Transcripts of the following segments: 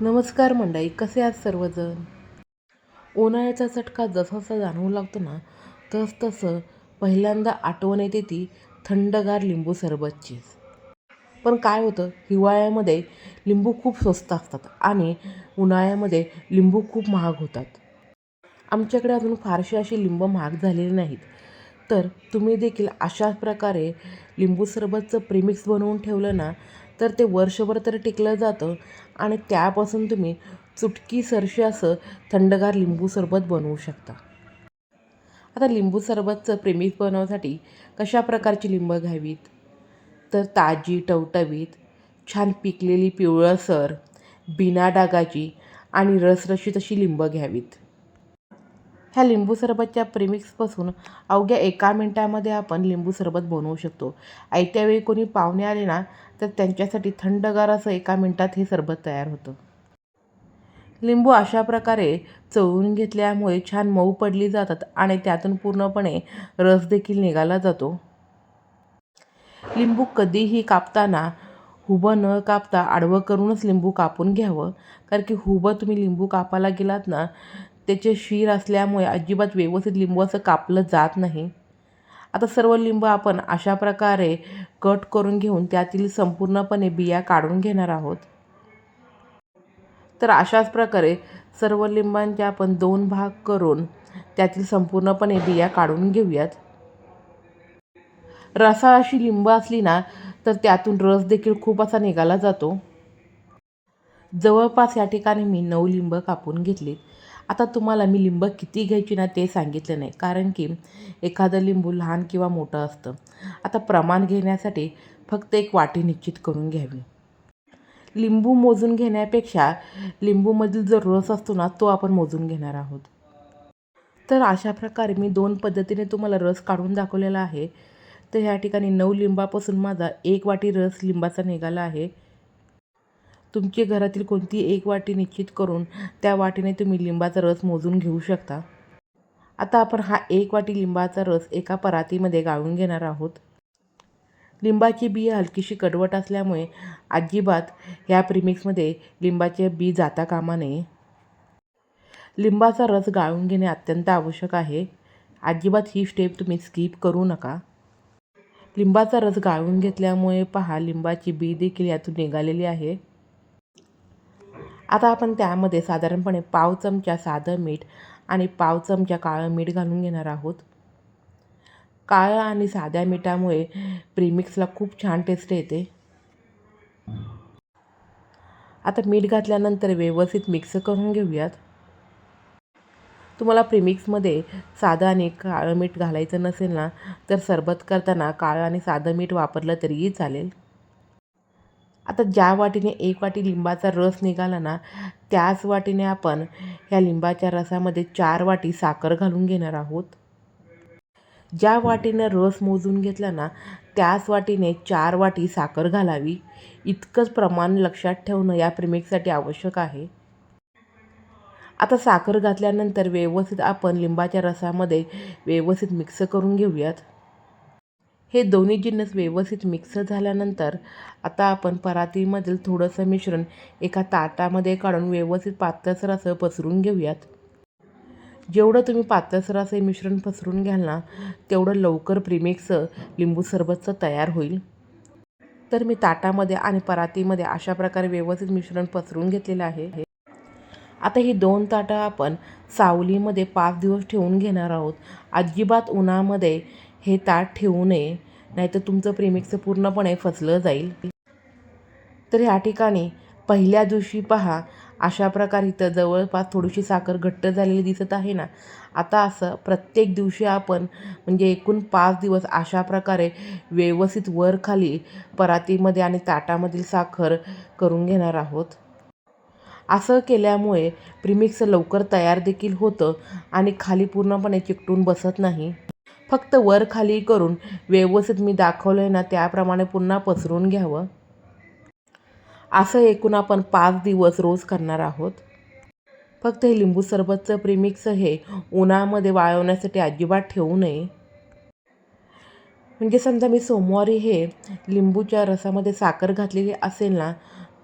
नमस्कार मंडळी कसे आहात सर्वजण? उन्हाळ्याचा चटका जसासा जाणवू लागतो ना तस तसं पहिल्यांदा आठवण येते ती थंडगार लिंबू सरबतचीच. पण काय होतं हिवाळ्यामध्ये लिंबू खूप स्वस्त असतात आणि उन्हाळ्यामध्ये लिंबू खूप महाग होतात. आमच्याकडे अजून फारसे असे लिंबू महाग झालेले नाहीत. तर तुम्ही देखील अशाच प्रकारे लिंबू सरबतचं प्रेमिक्स बनवून ठेवलं ना तर ते वर्षभर तर टिकलं जातं. आणि त्यापासून तुम्ही चुटकी सरशी असं थंडगार लिंबू सरबत बनवू शकता. आता लिंबू सरबतचं प्रेमिक्स बनवण्यासाठी कशा प्रकारची लिंबं घ्यावीत? तर ताजी टवटवीत छान पिकलेली पिवळसर बिना डागाची आणि रसरशीत अशी लिंबं घ्यावीत. ह्या लिंबू सरबतच्या प्रेमिक्सपासून अवघ्या एका मिनटामध्ये आपण लिंबू सरबत बनवू शकतो. आयत्यावेळी कोणी पाहुणे आले ना तर त्यांच्यासाठी थंडगार असं एका मिनटात हे सरबत तयार होतं. लिंबू अशा प्रकारे चवळून घेतल्यामुळे छान मऊ पडली जातात आणि त्यातून पूर्णपणे रस देखील निघाला जातो. लिंबू कधीही कापताना हुबं न कापता आडवं करूनच लिंबू कापून घ्यावं. कारण की हुबं तुम्ही लिंबू कापायला गेलात ना त्याचे शीर असल्यामुळे अजिबात व्यवस्थित लिंबू असं कापलं जात नाही. आता सर्व लिंब आपण अशा प्रकारे कट करून घेऊन त्यातील संपूर्णपणे बिया काढून घेणार आहोत. तर अशाच प्रकारे सर्व लिंबांचे आपण दोन भाग करून त्यातील संपूर्णपणे बिया काढून घेऊयात. रसाळ अशी लिंब असली ना तर त्यातून रस देखील खूप असा निघाला जातो. जवळपास या ठिकाणी मी नऊ लिंब कापून घेतली आता तुम्हाला मी लिंब किती घ्यायची ना ते सांगितलं नाही. कारण की एखादं लिंबू लहान किंवा मोठं असतं. आता प्रमाण घेण्यासाठी फक्त एक वाटी निश्चित करून घ्यावी. लिंबू मोजून घेण्यापेक्षा लिंबूमधील जो रस असतो ना तो आपण मोजून घेणार आहोत. तर अशा प्रकारे मी दोन पद्धतीने तुम्हाला रस काढून दाखवलेला आहे. तर ह्या ठिकाणी नऊ लिंबापासून माझा एक वाटी रस लिंबाचा निघाला आहे. तुमची घरातील कोणती एक वाटी निश्चित करून त्या वाटीने तुम्ही लिंबाचा रस मोजून घेऊ शकता. आता आपण हा एक वाटी लिंबाचा रस एका परातीमध्ये गाळून घेणार आहोत. लिंबाची बी हलकीशी कडवट असल्यामुळे अजिबात ह्या प्रिमिक्समध्ये लिंबाचे बी जाता कामा नये. लिंबाचा रस गाळून घेणे अत्यंत आवश्यक आहे. अजिबात ही स्टेप तुम्ही स्किप करू नका. लिंबाचा रस गाळून घेतल्यामुळे पहा लिंबाची बी देखील यातून निघालेली आहे. आता आपण त्यामध्ये साधारणपणे पाव चमचा साधं मीठ आणि पाव चमचा काळं मीठ घालून घेणार आहोत. काळं आणि साध्या मिठामुळे प्रीमिक्सला खूप छान टेस्ट येते. आता मीठ घातल्यानंतर व्यवस्थित मिक्स करून घेऊयात. तुम्हाला प्रीमिक्समध्ये साधं आणि काळं मीठ घालायचं नसेल ना तर सरबत करताना काळं आणि साधं मीठ वापरलं तरीही चालेल. आता ज्या वाटीने एक वाटी लिंबाचा रस निघाला ना त्याच वाटीने आपण ह्या लिंबाच्या रसामध्ये चार वाटी साखर घालून घेणार आहोत. ज्या वाटीनं रस मोजून घेतला ना त्याच वाटीने चार वाटी साखर घालावी. इतकंच प्रमाण लक्षात ठेवणं या प्रेमिकसाठी आवश्यक आहे. आता साखर घातल्यानंतर व्यवस्थित आपण लिंबाच्या रसामध्ये व्यवस्थित मिक्स करून घेऊयात. हे दोन्ही जिन्नस व्यवस्थित मिक्स झाल्यानंतर आता आपण परातीमधील थोडंसं मिश्रण एका ताटामध्ये काढून व्यवस्थित पातळसर असं पसरून घेऊयात. जेवढं तुम्ही पातळसर असं मिश्रण पसरून घ्याल ना तेवढं लवकर प्रीमिक्स लिंबू सरबतचं तयार होईल. तर मी ताटामध्ये आणि परातीमध्ये अशा प्रकारे व्यवस्थित मिश्रण पसरून घेतलेलं आहे. आता ही दोन ताटं आपण सावलीमध्ये पाच दिवस ठेवून घेणार आहोत. अजिबात उन्हामध्ये हे ताट ठेवू नये नाहीतर तुमचं प्रेमिक्स पूर्णपणे फसलं जाईल. तर ह्या ठिकाणी पहिल्या दिवशी पहा अशा प्रकारे इथं जवळपास थोडीशी साखर घट्ट झालेली दिसत आहे ना? आता असं प्रत्येक दिवशी आपण म्हणजे एकूण पाच दिवस अशा प्रकारे व्यवस्थित वर खाली परातीमध्ये आणि ताटामधील साखर करून घेणार आहोत. असं केल्यामुळे प्रिमिक्स लवकर तयार देखील होतं आणि खाली पूर्णपणे चिकटून बसत नाही. फक्त वर खाली करून व्यवस्थित मी दाखवलं आहे ना त्याप्रमाणे पुन्हा पसरून घ्यावं. असं एकूण आपण पाच दिवस रोज करणार आहोत. फक्त हे लिंबू सरबतचं प्रीमिक्स हे उन्हामध्ये वाळवण्यासाठी अजिबात ठेवू नये. म्हणजे समजा मी सोमवारी हे लिंबूच्या रसामध्ये साखर घातलेली असेल ना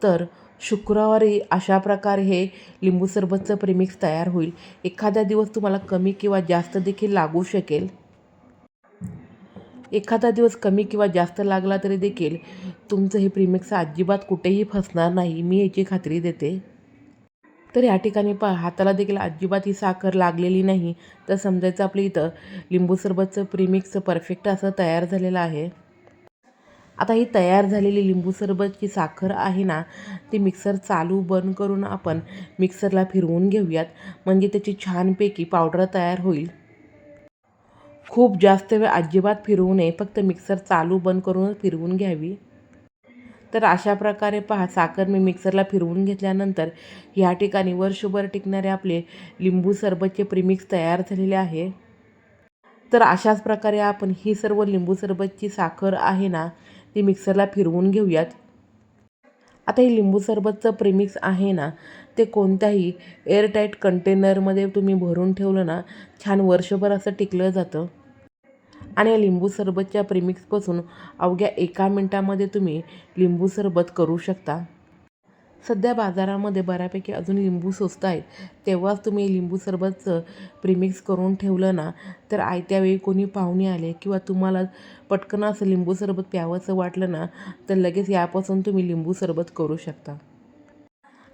तर शुक्रवारी अशा प्रकारे हे लिंबू सरबतचं प्रिमिक्स तयार होईल. एखादा दिवस तुम्हाला कमी किंवा जास्त देखील लागू शकेल. एखादा दिवस कमी किंवा जास्त लागला तरी देखील तुमचं हे प्रीमिक्स अजिबात कुठेही फसणार नाही. मी याची खात्री देते. तर या ठिकाणी पहा हाताला देखील अजिबात ही साखर लागलेली नाही. तर समजायचं आपलं इथं लिंबू सरबतचं प्रीमिक्स परफेक्ट असं तयार झालेलं आहे. आता ही तयार झालेली लिंबू सरबतची साखर आहे ना ती मिक्सर चालू बंद करून आपण मिक्सरला फिरवून घेऊयात. म्हणजे त्याची छानपैकी पावडर तयार होईल. खूप जास्त वेळ अजिबात फिरवू नये. फक्त मिक्सर चालू बंद करूनच फिरवून घ्यावी. तर अशा प्रकारे पहा साखर मी मिक्सरला फिरवून घेतल्यानंतर ह्या ठिकाणी वर्षभर टिकणारे आपले लिंबू सरबतचे प्रिमिक्स तयार झालेले आहे. तर अशाच प्रकारे आपण ही सर्व लिंबू सरबतची साखर आहे ना ती मिक्सरला फिरवून घेऊयात. आता हे लिंबू सरबतचं प्रिमिक्स आहे ना ते कोणत्याही एअरटाईट कंटेनरमध्ये तुम्ही भरून ठेवलं ना छान वर्षभर असं टिकलं जातं. आणि लिंबू सरबतच्या प्रिमिक्सपासून अवघ्या एका मिनटामध्ये तुम्ही लिंबू सरबत करू शकता. सध्या बाजारामध्ये बऱ्यापैकी अजून लिंबू स्वस्त आहेत. तेव्हाच तुम्ही लिंबू सरबतचं प्रिमिक्स करून ठेवलं ना तर आयत्या वेळी कोणी पाहुणे आले किंवा तुम्हाला पटकन असं लिंबू सरबत प्यावंसं वाटलं ना तर लगेच यापासून तुम्ही लिंबू सरबत करू शकता.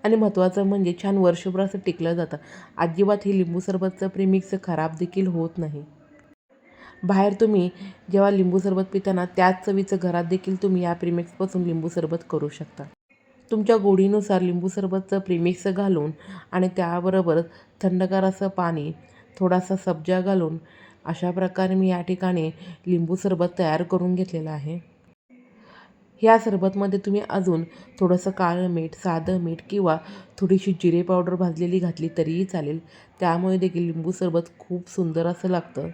आणि महत्त्वाचं म्हणजे छान वर्षभर असं टिकलं जातं. अजिबात हे लिंबू सरबतचं प्रिमिक्स खराब देखील होत नाही. बाहेर तुम्ही जेव्हा लिंबू सरबत पिताना त्याच चवीचं घरात देखील तुम्ही या प्रीमिक्सपासून लिंबू सरबत करू शकता. तुमच्या गोडीनुसार लिंबू सरबतचं प्रीमिक्स घालून आणि त्याबरोबर थंडगार असं पाणी थोडासा सब्जा घालून अशा प्रकारे मी या ठिकाणी लिंबू सरबत तयार करून घेतलेलं आहे. ह्या सरबतमध्ये तुम्ही अजून थोडंसं काळं मीठ साधं मीठ किंवा थोडीशी जिरे पावडर भाजलेली घातली तरीही चालेल. त्यामुळे देखील लिंबू सरबत खूप सुंदर असं लागतं.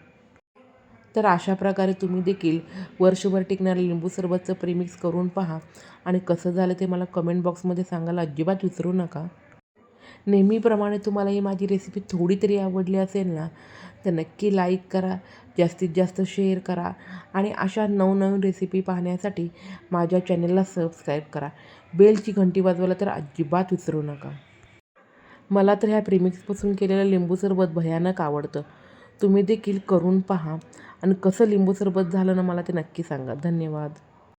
तर अशा प्रकारे तुम्ही देखील वर्षभर टिकणारं लिंबू सरबतचं प्रीमिक्स करून पहा. आणि कसं झालं ते मला कमेंट बॉक्समध्ये सांगायला अजिबात विसरू नका. नेहमीप्रमाणे तुम्हाला ही माझी रेसिपी थोडी तरी आवडली असेल ना तर नक्की लाईक करा जास्तीत जास्त शेअर करा आणि अशा नवनवीन रेसिपी पाहण्यासाठी माझ्या चॅनलला सबस्क्राईब करा. बेलची घंटी वाजवायला तर अजिबात विसरू नका. मला तर ह्या प्रेमिक्सपासून केलेलं लिंबू सरबत भयानक आवडतं. तुम्ही देखील करून पहा. आणि कसं लिंबू सरबत झालं ना मला ते नक्की सांगा. धन्यवाद.